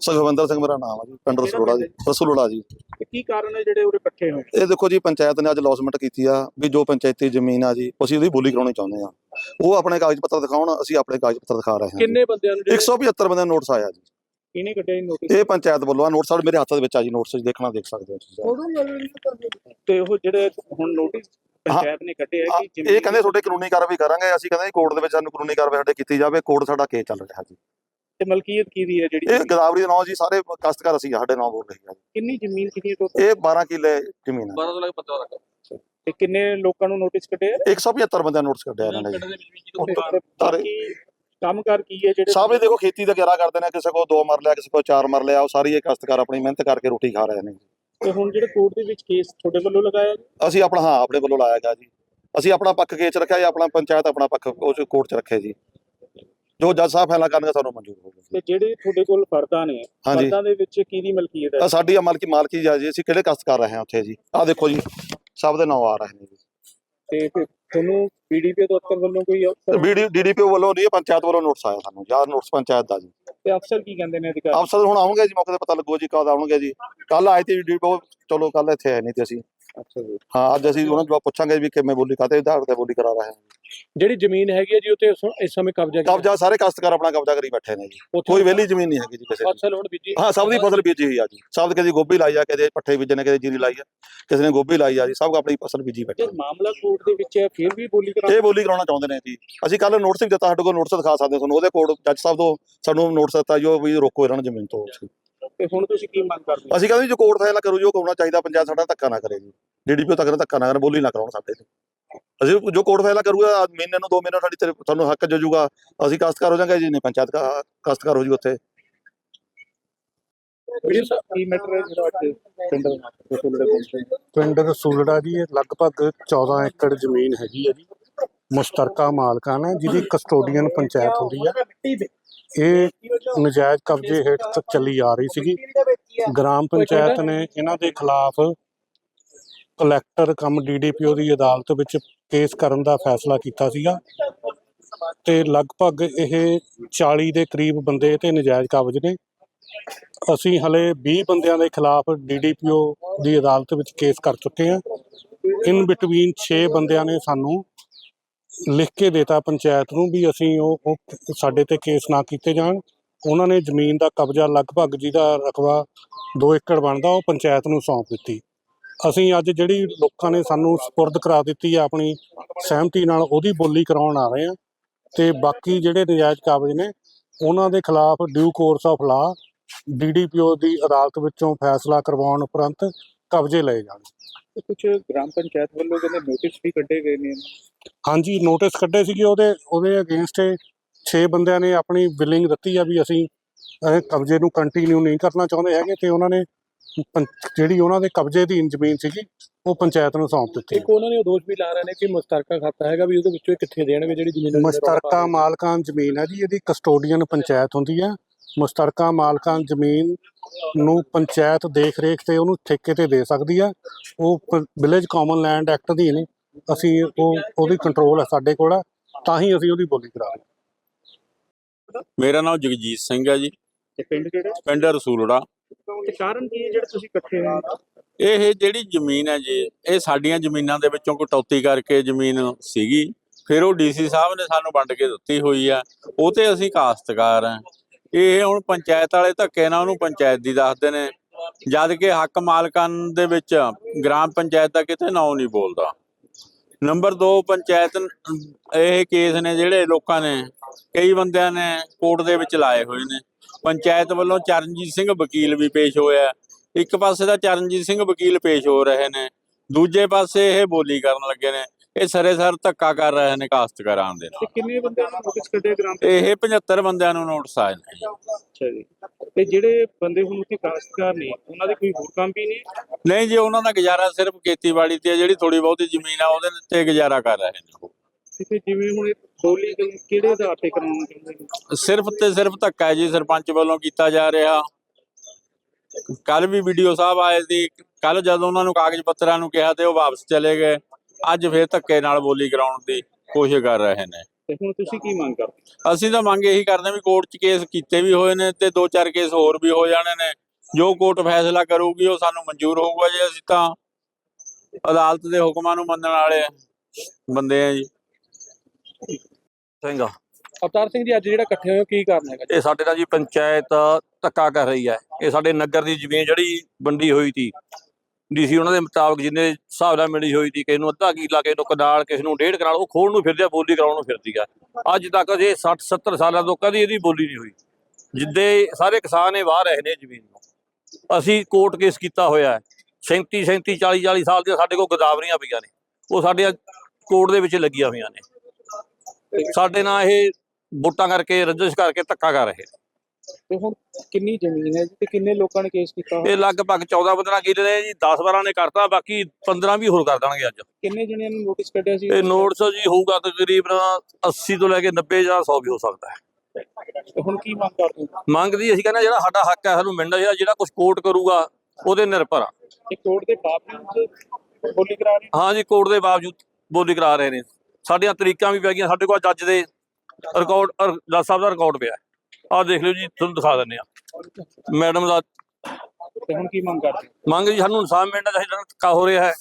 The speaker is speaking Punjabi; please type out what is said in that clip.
ਸੁਖਵਿੰਦਰ ਸਿੰਘ ਮੇਰਾ ਨਾਮ ਆ ਜੀ ਪਿੰਡ ਰਸੂਲੜਾ ਜੀ ਰਸੂਲੜਾ ਜੀ। ਤੇ ਕੀ ਕਾਰਨ ਹੈ ਜਿਹੜੇ ਉਰੇ ਇਕੱਠੇ ਹੋਏ ਇਹ ਦੇਖੋ ਜੀ ਪੰਚਾਇਤ ਨੇ ਅੱਜ ਲੌਸਮੈਂਟ ਕੀਤੀ ਆ ਵੀ ਜੋ ਪੰਚਾਇਤੀ ਜ਼ਮੀਨ ਆ ਜੀ ਅਸੀਂ ਉਹਦੀ ਬੋਲੀ ਕਰਾਉਣੀ ਚਾਹੁੰਦੇ ਆ। ਉਹ ਆਪਣੇ ਕਾਗਜ਼ ਪੱਤਰ ਦਿਖਾਉਣ ਅਸੀਂ ਆਪਣੇ ਕਾਗਜ਼ ਪੱਤਰ ਦਿਖਾ ਰਹੇ ਹਾਂ ਕਿੰਨੇ ਬੰਦਿਆਂ ਨੂੰ 175 ਬੰਦੇ ਨੋਟਿਸ ਆਇਆ ਜੀ। ਕਿਹਨੇ ਕੱਢਿਆ ਨੋਟਿਸ ਇਹ ਪੰਚਾਇਤ ਵੱਲੋਂ ਆ ਨੋਟਿਸ ਸਾਡੇ ਮੇਰੇ ਹੱਥ ਦੇ ਵਿੱਚ ਆ ਜੀ ਨੋਟਿਸ ਦੇਖਣਾ ਦੇਖ ਸਕਦੇ ਹੋ ਤੁਸੀਂ। ਤੇ ਉਹ ਜਿਹੜੇ ਹੁਣ ਨੋਟਿਸ ਪੰਚਾਇਤ ਨੇ ਕੱਢੇ ਆ ਕਿ ਇਹ ਕਹਿੰਦੇ ਤੁਹਾਡੇ ਕਾਨੂੰਨੀ ਕਾਰਵਾਈ ਕਰਾਂਗੇ ਅਸੀਂ ਕਹਿੰਦੇ ਕੋਰਟ ਦੇ ਵਿੱਚ ਸਾਨੂੰ ਕਾਨੂੰਨੀ ਕਾਰਵਾਈ ਸਾਡੇ ਕੀਤੀ ਜਾਵੇ ਕੋਰਟ ਸਾਡਾ ਕੇਸ ਚੱਲ ਰਿਹਾ ਜੀ। ਤੇ ਮਲਕੀਅਤ ਕਿਹਦੀ ਹੈ ਜਿਹੜੀ ਇਹ ਗਦਾਵਰੀ ਦੇ ਨਾਂ ਜੀ ਸਾਰੇ ਕਸ਼ਤਕਾਰ ਅਸੀਂ ਆ, ਸਾਡੇ ਨਾਂ ਬੋਲ ਰਹੇ ਜੀ। ਕਿੰਨੀ ਜ਼ਮੀਨ ਕਿੰਨੀ ਟੋਟਲ? ਇਹ 12 ਕਿੱਲੇ ਜ਼ਮੀਨ ਹੈ। 12 ਤੋਂ ਲੈ ਕੇ 15 ਤੱਕ। ਤੇ ਕਿੰਨੇ ਲੋਕਾਂ ਨੂੰ ਨੋਟਿਸ ਕੱਢੇ ਆ 175 ਬੰਦਿਆਂ ਨੋਟਿਸ ਕੱਢਿਆ ਇਹਨਾਂ ਨੇ ਬਾਕੀ ਕੰਮਕਾਰ ਕੀ ਹੈ ਜਿਹੜੇ ਇਹ ਦੇਖੋ ਖੇਤੀ ਦਾ ਗਿਆਰਾ ਕਰਦੇ ਨੇ ਕਿਸੇ ਕੋਲ ਦੋ ਮਰ ਲਿਆ ਕਿਸੇ ਕੋਲ ਚਾਰ ਮਰ ਲਿਆ ਉਹ ਸਾਰੀ ਇਹ ਕਸ਼ਤਕਾਰ ਆਪਣੀ ਮਿਹਨਤ ਕਰਕੇ ਰੋਟੀ ਖਾ ਰਹੇ ਨੇ ਤੇ ਹੁਣ ਜਿਹੜੇ ਕੋਰਟ ਦੇ ਵਿੱਚ ਕੇਸ ਤੁਹਾਡੇ ਵੱਲੋਂ ਲਗਾਇਆ ਅਸੀਂ ਆਪਣਾ ਹਾਂ ਆਪਣੇ ਵੱਲੋਂ ਲਾਇਆ ਗਿਆ ਜੀ। ਅਸੀਂ ਆਪਣਾ ਪੱਖ ਕੇਸ 'ਚ ਰੱਖਿਆ ਜੀ ਆਪਣਾ ਪੰਚਾਇਤ ਆਪਣਾ ਪੱਖ ਉਸ ਕੋਰਟ 'ਚ ਰੱਖਿਆ ਜੀ। ਜੋ ਜੱਜ ਸਾਹਿਬ ਫੈਸਲਾ ਕਰਨਗੇ ਸਾਨੂੰ ਮਨਜ਼ੂਰ ਹੋਊਗਾ ਤੇ ਜਿਹੜੇ ਤੁਹਾਡੇ ਕੋਲ ਫਰਦਾਂ ਨੇ ਹਾਂਜੀ। ਫਰਦਾਂ ਦੇ ਵਿੱਚ ਕਿਹਦੀ ਮਲਕੀਅਤ ਹੈ? ਆਹ ਸਾਡੀ ਆ ਮਾਲਕੀ ਮਾਲਕੀ ਜਾ ਜੀ ਅਸੀਂ ਕਿਹੜੇ ਕਸ਼ਤ ਕਰ ਰਹੇ ਹਾਂ ਉੱਥੇ ਜੀ? ਆਹ ਦੇਖੋ ਜੀ ਸਭ ਦੇ ਨਾਂ ਆ ਰਹੇ ਨੇ ਜੀ। ਤੇ ਫਿਰ ਤੁਹਾਨੂੰ ਪੀਡੀਪੀ ਦਫ਼ਤਰ ਵੱਲੋਂ ਕੋਈ ਅਫਸਰ ਬੀਡੀ ਡੀਡੀਪੀ ਵੱਲੋਂ ਨਹੀਂ ਪੰਚਾਇਤ ਵੱਲੋਂ ਨੋਟਿਸ ਆਇਆ ਸਾਨੂੰ ਯਾਰ ਨੋਟਿਸ ਪੰਚਾਇਤ ਦਾ ਜੀ। ਤੇ ਅਫਸਰ ਕੀ ਕਹਿੰਦੇ ਨੇ ਅਧਿਕਾਰੀ? ਅਫਸਰ ਹੁਣ ਆਉਣਗੇ ਜੀ ਮੌਕੇ ਤੇ ਪਤਾ ਲੱਗੂ ਜੀ ਕਦ ਆਉਣਗੇ ਜੀ। ਕੱਲ ਆਏ ਤੇ ਡੀਡੀਪੀ ਚਲੋ ਕੱਲ ਇੱਥੇ ਆਏ ਨਹੀਂ ਤੇ ਅਸੀਂ। ਹਾਂ ਅੱਜ ਅਸੀਂ ਉਹਨਾਂ ਨੂੰ ਪੁੱਛਾਂਗੇ ਵੀ ਕਿਵੇਂ ਬੋਲੀ ਕਾਤੇ ਆਧਾਰ ਤੇ ਬੋਲੀ ਕਰਾ ਰਹੇ ਹਾਂ ਜਿਹੜੀ ਜ਼ਮੀਨ ਹੈਗੀ ਹੈ ਜੀ ਉੱਤੇ ਇਸ ਸਮੇਂ ਕਬਜ਼ਾ ਕਬਜ਼ਾ ਸਾਰੇ ਕਸ਼ਤਕਾਰ ਆਪਣਾ ਕਬਜ਼ਾ ਕਰੀ ਬੈਠੇ ਨੇ ਜੀ। ਕੋਈ ਵਿਹਲੀ ਜ਼ਮੀਨ ਨਹੀਂ ਹੈਗੀ ਜੀ ਕਿਸੇ ਦੀ। ਫਸਲ ਹੁਣ ਬੀਜੀ ਹਾਂ ਸਭ ਦੀ ਫਸਲ ਬੀਜੀ ਹੋਈ ਆ ਜੀ। ਸਭ ਦੇ ਕਿਸੇ ਗੋਭੀ ਲਾਈ ਆ ਕਿਸੇ ਪੱਠੇ ਬੀਜੇ ਨੇ ਕਿਸੇ ਜੀਰੀ ਲਾਈ ਆ ਕਿਸੇ ਨੇ ਗੋਭੀ ਲਾਈ ਆ ਜੀ ਸਭ ਆਪਣੀ ਫਸਲ ਬੀਜੀ ਬੈਠੇ ਜੇ ਮਾਮਲਾ ਕੋਰਟ ਦੇ ਵਿੱਚ ਹੈ ਫਿਰ ਵੀ ਬੋਲੀ ਕਰਾ ਇਹ ਬੋਲੀ ਕਰਾਉਣਾ ਚਾਹੁੰਦੇ ਨੇ ਜੀ। ਅਸੀਂ ਕੱਲ ਨੋਟਿਸ ਦਿੱਤਾ ਸਾਡੇ ਕੋਲ ਨੋਟਿਸ ਦਿਖਾ ਸਕਦੇ ਹਾਂ ਤੁਹਾਨੂੰ। ਉਹਦੇ ਕੋਲ ਜੱਜ ਸਾਹਿਬ ਤੋਂ ਸਾਨੂੰ ਨੋਟਿਸ ਦਿੱਤਾ ਜੋ ਵੀ ਰੋਕੋ ਇਹਨਾਂ ਨੂੰ ਜ਼ਮੀਨ ਤੋਂ। ਤੇ ਹੁਣ ਤੁਸੀਂ ਕੀ ਮੰਗ ਕਰਦੇ ਹੋ? ਅਸੀਂ ਕਹਿੰਦੇ ਜੋ ਕੋਰਟ ਫੈਸਲਾ ਕਰੂ ਜੋ ਹੋਣਾ ਚਾਹੀਦਾ ਪੰਚਾਇਤ ਸਾਡਾ ਧੱਕਾ ਨਾ ਕਰੇ ਜੀ। ਡੀਡੀਪੀ ਤੱਕ ਨਾ ਧੱਕਾ ਨਾ ਕਰਨ ਬੋਲੀ ਨਾ ਕਰਾਉਣ ਸਾਡੇ ਤੇ। ਅਸੀਂ ਜੋ ਕੋਰਟ ਫੈਸਲਾ ਕਰੂਗਾ ਮਹੀਨੇ ਨੂੰ 2 ਮਹੀਨੇ ਸਾਡੀ ਤੁਹਾਨੂੰ ਹੱਕ ਜੋ ਜੂਗਾ ਅਸੀਂ ਕਸ਼ਤਕਾਰ ਹੋ ਜਾਾਂਗੇ ਜੀ ਨਹੀਂ ਪੰਚਾਇਤ ਕਾ- ਕਸ਼ਤਕਾਰ ਹੋ ਜੂ ਉੱਥੇ। ਵੀਡੀਓ ਸਾਹਿਬ ਕੀ ਮੈਟਰ ਹੈ ਜਿਹੜਾ ਅੱਜ ਪਿੰਡ ਦੇ ਰਸੂਲੜਾ ਜੀ? ਇਹ ਲਗਭਗ 14 ਏਕੜ ਜ਼ਮੀਨ ਹੈਗੀ ਹੈ ਜੀ। ਮੁਸ਼ਤਰਕਾ ਮਾਲਕਾਨ ਹੈ ਜਿਹਦੀ ਕਸਟੋਡੀਅਨ ਪੰਚਾਇਤ ਹੁੰਦੀ ਹੈ ਇਹ ਨਜਾਇਜ਼ ਕਬਜ਼ੇ ਹੇਠ ਚੱਲੀ ਆ ਰਹੀ ਸੀਗੀ। ਗ੍ਰਾਮ ਪੰਚਾਇਤ ਨੇ ਇਹਨਾਂ ਦੇ ਖਿਲਾਫ ਕਲੈਕਟਰ ਕਮ ਡੀਡੀਪੀਓ ਦੀ ਅਦਾਲਤ ਵਿੱਚ ਕੇਸ ਕਰਨ ਦਾ ਫੈਸਲਾ ਕੀਤਾ ਸੀਗਾ। ਤੇ ਲਗਭਗ ਇਹ 40 ਦੇ ਕਰੀਬ ਬੰਦੇ ਤੇ ਨਜਾਇਜ਼ ਕਬਜ਼ ਨੇ। ਅਸੀਂ ਹਲੇ 20 ਬੰਦਿਆਂ ਦੇ ਖਿਲਾਫ ਡੀਡੀਪੀਓ ਦੀ ਅਦਾਲਤ ਵਿੱਚ ਕੇਸ ਕਰ ਚੁੱਕੇ ਹਾਂ। ਇਨ ਬਿਟਵੀਨ 6 ਬੰਦਿਆਂ ਨੇ ਸਾਨੂੰ ਲਿਖ ਕੇ ਦਿੱਤਾ, ਪੰਚਾਇਤ ਨੂੰ ਵੀ ਅਸੀਂ ਉਹ ਉਹ ਸਾਡੇ ਤੇ ਕੇਸ ਨਾ ਕੀਤੇ ਜਾਣ। ਉਹਨਾਂ ਨੇ ਜ਼ਮੀਨ ਦਾ ਕਬਜ਼ਾ ਲਗਭਗ ਜਿਹਦਾ ਰਕਬਾ 2 ਏਕੜ ਬਣਦਾ, ਉਹ ਪੰਚਾਇਤ ਨੂੰ ਸੌਂਪ ਦਿੱਤੀ। ਅਸੀਂ ਅੱਜ ਜਿਹੜੀ ਲੋਕਾਂ ਨੇ ਸਾਨੂੰ ਸਪੁਰਦ ਕਰਾ ਦਿੱਤੀ ਹੈ ਆਪਣੀ ਸਹਿਮਤੀ ਨਾਲ ਉਹਦੀ ਬੋਲੀ ਕਰਾਉਣ ਆ ਰਹੇ ਹਾਂ ਤੇ ਬਾਕੀ ਜਿਹੜੇ ਨਜਾਇਜ਼ ਕਾਬਜ਼ ਨੇ ਉਹਨਾਂ ਦੇ ਖਿਲਾਫ due course of law DDPO ਦੀ ਅਦਾਲਤ ਵਿੱਚੋਂ ਫੈਸਲਾ ਕਰਵਾਉਣ ਉਪਰੰਤ ਕਬਜ਼ੇ ਲਏ ਜਾਣ। ਤੇ ਕੁਝ ਗ੍ਰਾਮ ਪੰਚਾਇਤ ਵੱਲੋਂ ਕਹਿੰਦੇ ਨੋਟਿਸ ਵੀ ਕੱਢੇ ਗਏ ਨੇ। ਹਾਂਜੀ ਨੋਟਿਸ ਕੱਢੇ ਸੀਗੇ ਉਹਦੇ ਉਹਦੇ ਅਗੇਂਸਟ 6 ਬੰਦਿਆਂ ਨੇ ਆਪਣੀ ਬਿਲਿੰਗ ਦਿੱਤੀ ਆ ਵੀ ਅਸੀਂ ਕਬਜ਼ੇ ਨੂੰ ਕੰਟੀਨਿਊ ਨਹੀਂ ਕਰਨਾ ਚਾਹੁੰਦੇ ਹੈਗੇ ਤੇ ਉਹਨਾਂ ਨੇ ਪੰ- ਜਿਹੜੀ ਉਹਨਾਂ ਦੇ ਕਬਜ਼ੇ ਦੀ ਜ਼ਮੀਨ ਸੀਗੀ ਉਹ ਪੰਚਾਇਤ ਨੂੰ ਸੌਂਪ ਦਿੱਤੀ। ਇੱਕ ਉਹਨਾਂ ਨੇ ਉਹ ਦੋਸ਼ ਵੀ ਲਾ ਰਹੇ ਨੇ ਕਿ ਮੁਸ਼ਤਰਕਾ ਖਾਤਾ ਹੈਗਾ ਵੀ ਉਹਦੇ ਵਿੱਚੋਂ ਇਹ ਕਿੱਥੇ ਦੇਣਗੇ ਜਿਹੜੀ ਜ਼ਮੀਨ ਮੁਸ਼ਤਰਕਾ ਮਾਲਕਾਨ ਜ਼ਮੀਨ ਹੈ ਜੀ ਇਹਦੀ ਕਸਟੋਡੀਅਨ ਪੰਚਾਇਤ ਹੁੰਦੀ ਹੈ। ਮੁਸ਼ਤਰਕਾ ਮਾਲਕਾਨ ਜ਼ਮੀਨ ਨੂੰ ਪੰਚਾਇਤ ਦੇਖ ਰੇਖ ਤੇ ਉਹਨੂੰ ਠੇਕੇ ਤੇ ਦੇ ਸਕਦੀ ਹੈ। ਉਹ ਵਿਲੇਜ ਕਾਮਨ ਲੈਂਡ ਐਕਟ ਦੀ ਨੇ ਅਸੀਂ ਉਹ ਉਹਦੀ ਕੰਟਰੋਲ ਹੈ ਸਾਡੇ ਕੋਲ ਹੈ, ਤਾਂ ਹੀ ਅਸੀਂ ਉਹਦੀ ਬੋਲੀ ਕਰਾ ਰਹੇ ਹਾਂ। ਮੇਰਾ ਨਾਮ ਜਗਜੀਤ ਸਿੰਘ ਹੈ ਜੀ। ਤੇ ਪਿੰਡ ਕਿਹੜਾ? ਪਿੰਡ ਰਸੂਲੜਾ। ਤੇ ਕਾਰਨ ਕੀ ਹੈ ਜਿਹੜੇ ਤੁਸੀਂ ਇਕੱਠੇ ਹੋ? ਇਹ ਜਿਹੜੀ ਜ਼ਮੀਨ ਹੈ ਜੀ, ਇਹ ਸਾਡੀਆਂ ਜ਼ਮੀਨਾਂ ਦੇ ਵਿੱਚੋਂ ਕਟੌਤੀ ਕਰਕੇ ਜ਼ਮੀਨ ਸੀਗੀ। ਫਿਰ ਉਹ ਡੀਸੀ ਸਾਹਿਬ ਨੇ ਸਾਨੂੰ ਵੰਡ ਕੇ ਦਿੱਤੀ ਹੋਈ ਆ। ਉਹ ਤੇ ਅਸੀਂ ਕਾਸ਼ਤਕਾਰ ਆ। ਇਹ ਹੁਣ ਪੰਚਾਇਤ ਵਾਲੇ ਧੱਕੇ ਨਾਲ ਉਹਨੂੰ ਪੰਚਾਇਤ ਦੀ ਦੱਸਦੇ ਨੇ। ਜਦ ਕਿ ਹੱਕ ਮਾਲਕਾਂ ਦੇ ਵਿੱਚ ਗ੍ਰਾਮ ਪੰਚਾਇਤ ਦਾ ਕਿਤੇ ਨਾਂ ਨਹੀਂ ਬੋਲਦਾ। ਨੰਬਰ 2 ਪੰਚਾਇਤ ਨ- ਇਹ ਕੇਸ ਨੇ ਜਿਹੜੇ ਲੋਕਾਂ ਨੇ ਕਈ ਬੰਦਿਆਂ ਨੇ ਕੋਰਟ ਦੇ ਵਿੱਚ ਲਾਏ ਹੋਏ ਨੇ। ਪੰਚਾਇਤ ਵੱਲੋਂ ਚਰਨਜੀਤ ਸਿੰਘ ਵਕੀਲ ਵੀ ਪੇਸ਼ ਹੋਇਆ। ਇੱਕ ਪਾਸੇ ਤਾਂ ਚਰਨਜੀਤ ਸਿੰਘ ਵਕੀਲ ਪੇਸ਼ ਹੋ ਰਹੇ ਨੇ ਦੂਜੇ ਪਾਸੇ ਇਹ ਬੋਲੀ ਕਰਨ ਲੱਗੇ ਨੇ ਇਹ ਸਰੇ ਸਰ ਧੱਕਾ ਕਰ ਰਹੇ ਨੇ ਕਾਸ਼ਤਕਾਰਾਂ ਦੇ ਨਾਲ। ਕਿੰਨੇ ਬੰਦਿਆਂ ਨੂੰ ਨੋਟਿਸ ਕੱਢੇ ਗ੍ਰਾਮ ਇਹ 75 ਬੰਦਿਆਂ ਨੂੰ ਨੋਟਿਸ ਆਏ ਨੇ। ਅੱਛਾ ਜੀ। ਤੇ ਜਿਹੜੇ ਬੰਦੇ ਹੁਣ ਉੱਥੇ ਕਾਸ਼ਤਕਾਰ ਨੇ ਉਹਨਾਂ ਦੇ ਕੋਈ ਹੋਰ ਕੰਮ ਵੀ ਨਹੀਂ ਨਹੀਂ ਜੀ ਉਹਨਾਂ ਦਾ ਗੁਜ਼ਾਰਾ ਸਿਰਫ ਖੇਤੀਬਾੜੀ ਤੇ ਜਿਹੜੀ ਥੋੜੀ ਬਹੁਤੀ ਜ਼ਮੀਨ ਆ ਉਹਦੇ ਤੇ ਗੁਜ਼ਾਰਾ ਕਰ ਰਹੇ ਨੇ ਉਹ। ਤੇ ਜਿਵੇਂ ਹੁਣ ਇਹ ਬੋਲੀ ਕਿਹੜੇ- ਕਿਹੜੇ ਆਧਾਰ ਤੇ ਕਰਾਉਣਾ ਚਾਹੁੰਦੇ ਨੇ? ਸਿਰਫ ਤੇ ਸਿਰਫ ਧੱਕਾ ਹੈ ਜੀ ਸਰਪੰਚ ਵੱਲੋਂ ਕੀਤਾ ਜਾ ਰਿਹਾ। ਕੱਲ ਵੀ ਵੀਡੀਓ ਸਾਹਿਬ ਆਏ ਸੀ। ਕੱਲ ਜਦੋਂ ਉਹਨਾਂ ਨੂੰ ਕਾਗਜ਼ ਪੱਤਰਾਂ ਨੂੰ ਕਿਹਾ ਤੇ ਉਹ ਵਾਪਸ ਚਲੇ ਗਏ ਅੱਜ ਫੇਰ ਧੱਕੇ ਨਾਲ ਬੋਲੀ ਕਰਾਉਣ ਦੀ ਕੋਸ਼ਿਸ਼ ਕਰ ਰਹੇ ਨੇ। ਤੇ ਹੁਣ ਤੁਸੀਂ ਕੀ ਮੰਗ ਕਰਦੇ? ਅਸੀਂ ਤਾਂ ਮੰਗ ਇਹੀ ਕਰਦੇ ਵੀ ਕੋਰਟ 'ਚ ਕੇਸ ਕੀਤੇ ਵੀ ਹੋਏ ਨੇ ਤੇ ਦੋ ਚਾਰ ਕੇਸ ਹੋਰ ਵੀ ਹੋ ਜਾਣੇ ਨੇ। ਜੋ ਕੋਰਟ ਫੈਸਲਾ ਕਰੂਗੀ ਉਹ ਸਾਨੂੰ ਮਨਜ਼ੂਰ ਹੋਊਗਾ ਜੀ ਅਸੀਂ ਤਾਂ। ਅਦਾਲਤ ਦੇ ਹੁਕਮਾਂ ਨੂੰ ਮੰਨਣ ਵਾਲੇ ਬੰਦੇ ਆ ਜੀ। ਸਿੰਘ ਅਵਤਾਰ ਸਿੰਘ ਜੀ ਅੱਜ ਜਿਹੜਾ ਇਕੱਠੇ ਹੋਏ ਹੋ ਕੀ ਕਾਰਨ ਹੈਗਾ ਇਹ ਸਾਡੇ ਨਾਲ ਜੀ ਪੰਚਾਇਤ ਧੱਕਾ ਕਰ ਰਹੀ ਹੈ। ਇਹ ਸਾਡੇ ਨਗਰ ਦੀ ਜ਼ਮੀਨ ਜਿਹੜੀ ਵੰਡੀ ਹੋਈ ਸੀ ਡੀਸੀ ਉਹਨਾਂ ਦੇ ਮੁਤਾਬਕ ਜਿੰਨੇ ਹਿਸਾਬ ਨਾਲ ਮਿਲੀ ਹੋਈ ਸੀ ਕਿਸੇ ਨੂੰ ਅੱਧਾ ਕਿੱਲਾ ਕਿਸੇ ਨੂੰ ਕਨਾਲ ਕਿਸੇ ਨੂੰ ਡੇਢ ਕਨਾਲ ਉਹ ਖੋਣ ਨੂੰ ਫਿਰਦੀ ਆ ਬੋਲੀ ਕਰਾਉਣ ਨੂੰ ਫਿਰਦੀ ਆ। ਅੱਜ ਤੱਕ ਜੇ 60 70 ਸਾਲਾਂ ਤੋਂ ਕਦੀ ਇਹਦੀ ਬੋਲੀ ਨਹੀਂ ਹੋਈ। ਜਿੱਦੇ ਸਾਰੇ ਕਿਸਾਨ ਇਹ ਵਾਹ ਰਹੇ ਨੇ ਜ਼ਮੀਨ ਨੂੰ। ਅਸੀਂ ਕੋਰਟ ਕੇਸ ਕੀਤਾ ਹੋਇਆ ਹੈ। 37 37 40 40 ਸਾਲ ਦੀਆਂ ਸਾਡੇ ਕੋਲ ਗਦਾਵਰੀਆਂ ਪਈਆਂ ਨੇ। ਉਹ ਸਾਡੇ ਕੋਰਟ ਦੇ ਵਿੱਚ ਲੱਗੀਆਂ ਹੋਈਆਂ ਨੇ। ਸਾਡੇ ਨਾਲ ਇਹ ਵੋਟਾਂ ਕਰਕੇ ਰੰਜਿਸ਼ ਕਰਕੇ ਧੱਕਾ ਕਰ ਰਹੇ। ਤੇ ਹੁਣ ਕਿੰਨੀ ਜ਼ਮੀਨ ਹੈ ਜੀ ਤੇ ਕਿੰਨੇ ਲੋਕਾਂ ਨੇ ਕੇਸ ਕੀਤਾ? ਇਹ ਲਗਭਗ 14 15 ਕਿੱਲੇ ਨੇ ਜੀ 10 12 ਨੇ ਕਰਤਾ ਬਾਕੀ 15 ਵੀ ਹੋਰ ਕਰ ਦੇਣਗੇ ਅੱਜ। ਕਿੰਨੇ ਜਣਿਆਂ ਨੇ ਨੋਟਿਸ ਕੱਢਿਆ ਸੀ? ਇਹ ਨੋਟਸ ਜੀ ਹੋਊਗਾ ਤਕਰੀਬਨ 80 ਤੋਂ ਲੈ ਕੇ 90 ਜਾਂ 100 ਵੀ ਹੋ ਸਕਦਾ ਹੈ। ਹੁਣ ਕੀ ਮੰਗ ਕਰਦੇ ਹੋ? ਮੰਗ ਦੀ ਅਸੀਂ ਕਹਿੰਦੇ ਜਿਹੜਾ ਸਾਡਾ ਹੱਕ ਹੈ ਸਾਨੂੰ ਮਿਲਣਾ ਚਾਹੀਦਾ ਜਿਹੜਾ ਕੁਝ ਕੋਰਟ ਕਰੂਗਾ ਉਹਦੇ ਨਿਰਭਰ ਆ। ਇਹ ਕੋਰਟ ਦੇ ਬਾਵਜੂਦ ਬੋਲੀ ਕਰਾ ਰਹੇ ਹਾਂ? ਜੀ ਕੋਰਟ ਦੇ ਬਾਵਜੂਦ ਬੋਲੀ ਕਰਾ ਰਹੇ ਨੇ। ਸਾਡੀਆਂ ਤਰੀਕਾਂ ਵੀ ਪੈ ਗਈਆਂ ਸਾਡੇ ਕੋਲ ਜੱਜ ਦੇ ਰਿਕਾਰਡ ਜੱਜ ਸਾਹਿਬ ਦਾ ਰਿਕਾਰਡ ਪਿਆ। ਆਹ ਦੇਖ ਲਿਓ ਜੀ ਤੁਹਾਨੂੰ ਦਿਖਾ ਦਿੰਦੇ ਆ ਮੈਡਮ ਦਾ ਤੇ ਹੁਣ ਕੀ ਮੰਗ ਕਰਦੇ? ਮੰਗ ਜੀ ਸਾਨੂੰ ਇਨਸਾਫ ਮਿਲਣਾ ਚਾਹੀਦਾ ਧੱਕਾ ਹੋ ਰਿਹਾ ਹੈ।